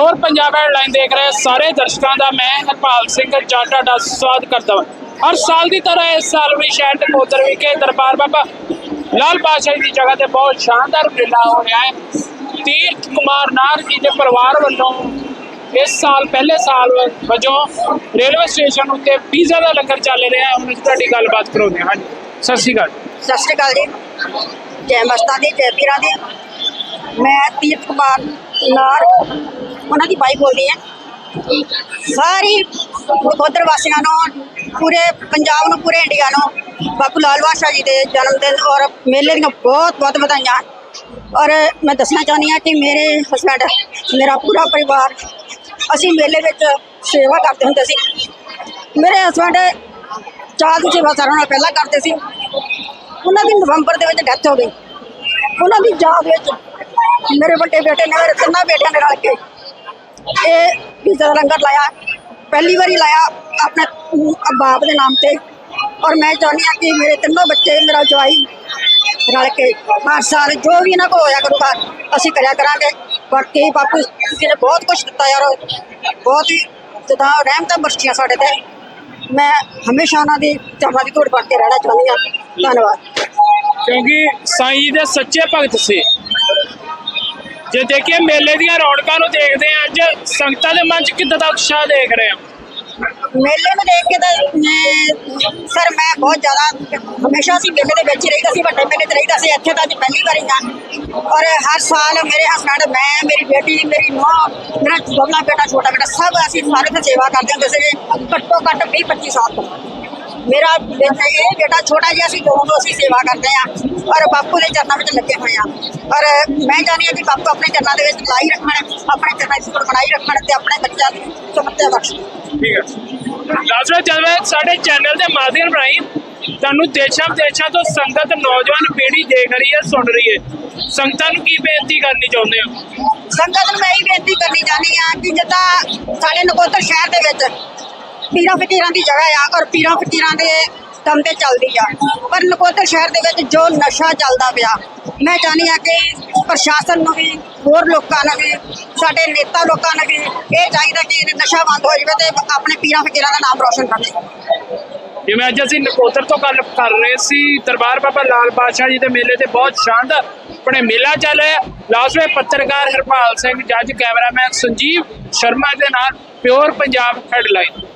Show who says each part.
Speaker 1: Pure Punjab headline ਦੇਖ ਰਹੇ ਸਾਰੇ ਦਰਸ਼ਕਾਂ ਦਾ, ਮੈਂ ਹਰਪਾਲ ਸਿੰਘ ਜਾਟਾ ਦਾ ਸਵਾਗਤ ਕਰਦਾ ਹਾਂ। ਹਰ ਸਾਲ ਦੀ ਤਰ੍ਹਾਂ ਇਸ ਸਾਲ ਵੀ ਸ਼ਹਿਰ ਦੇ ਵਿਖੇ ਦਰਬਾਰ ਬਾਬਾ ਲਾਲ ਬਾਦਸ਼ਾਹ ਦੀ ਜਗ੍ਹਾ ਤੇ ਬਹੁਤ ਸ਼ਾਨਦਾਰ ਮੇਲਾ ਹੋ ਰਿਹਾ ਹੈ। ਤੀਰਥ ਕੁਮਾਰ ਨਾਰ ਜੀ ਦੇ ਪਰਿਵਾਰ ਵੱਲੋਂ ਇਸ ਸਾਲ, ਪਹਿਲੇ ਸਾਲ ਵਜੋਂ ਰੇਲਵੇ ਸਟੇਸ਼ਨ ਉੱਤੇ ਪੀਜ਼ਾ ਦਾ ਲੰਗਰ ਚੱਲ ਰਿਹਾ ਹੈ। ਹੁਣ ਤੁਹਾਡੀ ਗੱਲਬਾਤ ਕਰਾਉਂਦੇ ਹਾਂ। ਹਾਂਜੀ, ਸਤਿ ਸ਼੍ਰੀ ਅਕਾਲ
Speaker 2: ਸਤਿ ਸ਼੍ਰੀ ਅਕਾਲ ਜੀ। ਜੈ ਮਸਤਾ ਦੀ, ਜੈ ਪੀਰਾਂ ਦੀ। ਮੈਂ ਤੀਰਥ ਕੁਮਾਰ ਨਾਰ, ਉਹਨਾਂ ਦੀ ਬਾਈ ਬੋਲਦੀ ਹਾਂ। ਸਾਰੀ ਨਕੋਦਰ ਵਾਸੀਆਂ ਨੂੰ, ਪੂਰੇ ਪੰਜਾਬ ਨੂੰ, ਪੂਰੇ ਇੰਡੀਆ ਨੂੰ, ਬਾਪੂ ਲਾਲ ਬਾਦਸ਼ਾਹ ਜੀ ਦੇ ਜਨਮ ਦਿਨ ਔਰ ਮੇਲੇ ਦੀਆਂ ਬਹੁਤ ਬਹੁਤ ਵਧਾਈਆਂ। ਔਰ ਮੈਂ ਦੱਸਣਾ ਚਾਹੁੰਦੀ ਹਾਂ ਕਿ ਮੇਰੇ ਹਸਬੈਂਡ ਮੇਰਾ ਪੂਰਾ ਪਰਿਵਾਰ, ਅਸੀਂ ਮੇਲੇ ਵਿੱਚ ਸੇਵਾ ਕਰਦੇ ਹੁੰਦੇ ਸੀ। ਮੇਰੇ ਹਸਬੈਂਡ ਚਾਹ ਦੀ ਸੇਵਾ ਸਾਰਿਆਂ ਨਾਲੋਂ ਪਹਿਲਾਂ ਕਰਦੇ ਸੀ। ਉਹਨਾਂ ਦੀ ਨਵੰਬਰ ਦੇ ਵਿੱਚ ਡੈਥ ਹੋ ਗਈ। ਉਹਨਾਂ ਦੀ ਯਾਦ ਵਿੱਚ ਮੇਰੇ ਵੱਡੇ ਬੇਟੇ ਨੇ ਮੇਰੇ ਤਿੰਨਾਂ ਬੇਟਿਆਂ ਨੇ ਰਲ ਕੇ ਇਹ ਪੀਜ਼ਾ ਦਾ ਲੰਗਰ ਲਾਇਆ। ਪਹਿਲੀ ਵਾਰੀ ਲਾਇਆ ਆਪਣੇ ਬਾਪ ਦੇ ਨਾਮ ਤੇ। ਔਰ ਮੈਂ ਚਾਹੁੰਦੀ ਹਾਂ ਕਿ ਮੇਰੇ ਤਿੰਨੋਂ ਬੱਚੇ, ਮੇਰਾ ਜਵਾਈ ਰਲ ਕੇ ਹਰ ਸਾਲ ਜੋ ਵੀ ਇਹਨਾਂ ਕੋਲ ਹੋਇਆ ਕਰੂਗਾ ਅਸੀਂ ਕਰਿਆ ਕਰਾਂਗੇ। ਬਾਕੀ ਬਾਪੂ ਜੀ ਨੇ ਬਹੁਤ ਕੁਝ ਦਿੱਤਾ ਯਾਰ। ਬਹੁਤ ਹੀ ਜਿੱਦਾਂ ਰਹਿਮਤਾਂ ਬਖਸ਼ੀਆਂ ਸਾਡੇ ਤੇ। ਮੈਂ ਹਮੇਸ਼ਾ ਉਹਨਾਂ ਦੀ ਚਰਨਾਂ ਦੀ ਧੂੜ ਬਣ ਕੇ ਰਹਿਣਾ ਚਾਹੁੰਦੀ ਹਾਂ। ਧੰਨਵਾਦ।
Speaker 1: ਕਿਉਂਕਿ ਸਾਈਂ ਜੀ ਦੇ ਸੱਚੇ ਭਗਤ ਸੀ। ਜੇ ਦੇਖੀਏ ਮੇਲੇ ਦੀਆਂ ਰੌਣਕਾਂ ਨੂੰ ਦੇਖਦੇ ਹਾਂ, ਅੱਜ ਸੰਗਤਾਂ ਦੇ ਮਨ 'ਚ ਕਿੱਦਾਂ ਦਾ ਉਤਸ਼ਾਹ ਦੇਖ ਰਹੇ ਹਾਂ?
Speaker 2: ਮੇਲੇ ਨੂੰ ਦੇਖ ਕੇ ਤਾਂ ਮੈਂ- ਸਰ ਮੈਂ ਬਹੁਤ ਜ਼ਿਆਦਾ ਹਮੇਸ਼ਾ ਅਸੀਂ ਮੇਲੇ ਦੇ ਵਿੱਚ ਹੀ ਰਹੀਦਾ ਸੀ, ਵੱਡੇ ਮੇਲੇ 'ਚ ਰਹੀਦਾ ਸੀ, ਇੱਥੇ ਤਾਂ ਅੱਜ ਪਹਿਲੀ ਵਾਰੀ ਆ ਔਰ ਹਰ ਸਾਲ ਮੇਰੇ ਹਸਬੈਂਡ ਮੈਂ, ਮੇਰੀ ਬੇਟੀ, ਮੇਰੀ ਨੂੰਹ ਮੇਰਾ ਦੋਨਾ ਬੇਟਾ, ਛੋਟਾ ਬੇਟਾ, ਸਭ ਅਸੀਂ ਸਾਰੇ ਤੇ ਸੇਵਾ ਕਰਦੇ ਹੁੰਦੇ ਸੀਗੇ, ਘੱਟੋ ਘੱਟ 20 25 ਸਾਲ ਤੋਂ। ਮੇਰਾ ਬੇਟਾ ਇਹ ਬੇਟਾ ਛੋਟਾ ਜਿਹਾ ਸੀ ਨੂੰ ਅਸੀਂ ਸੇਵਾ ਕਰਦੇ ਆ ਔਰ ਬਾਪੂ ਦੇ ਚਰਨਾਂ ਵਿੱਚ ਲੱਗੇ ਹੋਏ ਆ ਔਰ ਮੈਂ ਚਾਹੁੰਦੀ ਹਾਂ ਕਿ ਬਾਪੂ ਆਪਣੇ ਚਰਨਾਂ ਦੇ ਵਿੱਚ ਲਾਈ ਰੱਖਣ ਆਪਣੇ ਚਰਨਾਂ ਦੀ ਸੁਰ ਬਣਾਈ ਰੱਖਣ ਤੇ ਆਪਣੇ ਬੱਚਿਆਂ ਨੂੰ ਸੁਮੱਤਿਆ ਬਖਸ਼ਣ।
Speaker 1: ਠੀਕ ਹੈ। ਲਾਜ਼ਮੀ ਜਦ ਸਾਡੇ ਚੈਨਲ ਦੇ ਮਾਧਿਅਮ ਰਾਹੀਂ ਤੁਹਾਨੂੰ ਦੇਸ਼ਾਂ ਵਿਦੇਸ਼ਾਂ ਤੋਂ ਸੰਗਤ ਨੌਜਵਾਨ ਪੀੜ੍ਹੀ ਦੇਖ ਰਹੀ ਹੈ ਸੁਣ ਰਹੀ ਹੈ। ਸੰਗਤਾਂ ਨੂੰ ਕੀ ਬੇਨਤੀ ਕਰਨੀ ਚਾਹੁੰਦੇ ਹੋ?
Speaker 2: ਸੰਗਤ ਨੂੰ ਮੈਂ ਇਹ ਬੇਨਤੀ ਕਰਨੀ ਚਾਹੁੰਦੀ ਆ ਕਿ ਜਿੱਦਾਂ ਸਾਡੇ ਨਕੋਦਰ ਸ਼ਹਿਰ ਦੇ ਵਿੱਚ ਪੀਰਾਂ ਫਕੀਰਾਂ ਦੀ ਜਗ੍ਹਾ ਆ ਔਰ ਪੀਰਾਂ ਫਕੀਰਾਂ ਦੇ ਦਮ ਤੇ ਚੱਲਦੀ ਆ। ਪਰ ਨਕੋਦਰ ਸ਼ਹਿਰ ਦੇ ਵਿੱਚ ਜੋ ਨਸ਼ਾ ਚੱਲਦਾ ਪਿਆ, ਮੈਂ ਚਾਹੁੰਦੀ ਆ ਕਿ ਪ੍ਰਸ਼ਾਸਨ ਨੂੰ ਵੀ, ਹੋਰ ਲੋਕਾਂ ਨੂੰ ਵੀ, ਸਾਡੇ ਨੇਤਾ ਲੋਕਾਂ ਨੂੰ ਵੀ ਇਹ ਚਾਹੀਦਾ ਕਿ ਇਹ ਨਸ਼ਾ ਬੰਦ ਹੋ ਜਾਵੇ ਤੇ ਆਪਣੇ ਪੀਰਾਂ ਫਕੀਰਾਂ ਦਾ ਨਾਮ ਰੋਸ਼ਨ ਕਰੇ।
Speaker 1: ਜਿਵੇਂ ਅੱਜ ਅਸੀਂ ਨਕੋਦਰ ਤੋਂ ਗੱਲ ਕਰ ਰਹੇ ਸੀ। ਦਰਬਾਰ ਬਾਬਾ ਲਾਲ ਬਾਦਸ਼ਾਹ ਜੀ ਦੇ ਮੇਲੇ ਤੇ ਬਹੁਤ ਸ਼ਾਨਦਾਰ ਆਪਣੇ ਮੇਲਾ ਚੱਲ ਰਿਹਾ ਲਾਸਟ ਵਿੱਚ ਪੱਤਰਕਾਰ ਹਰਪਾਲ ਸਿੰਘ, ਜੱਜ ਕੈਮਰਾਮੈਨ ਸੰਜੀਵ ਸ਼ਰਮਾ ਦੇ ਨਾਲ ਪਿਓਰ ਪੰਜਾਬ ਹੈਡਲਾਈਨ।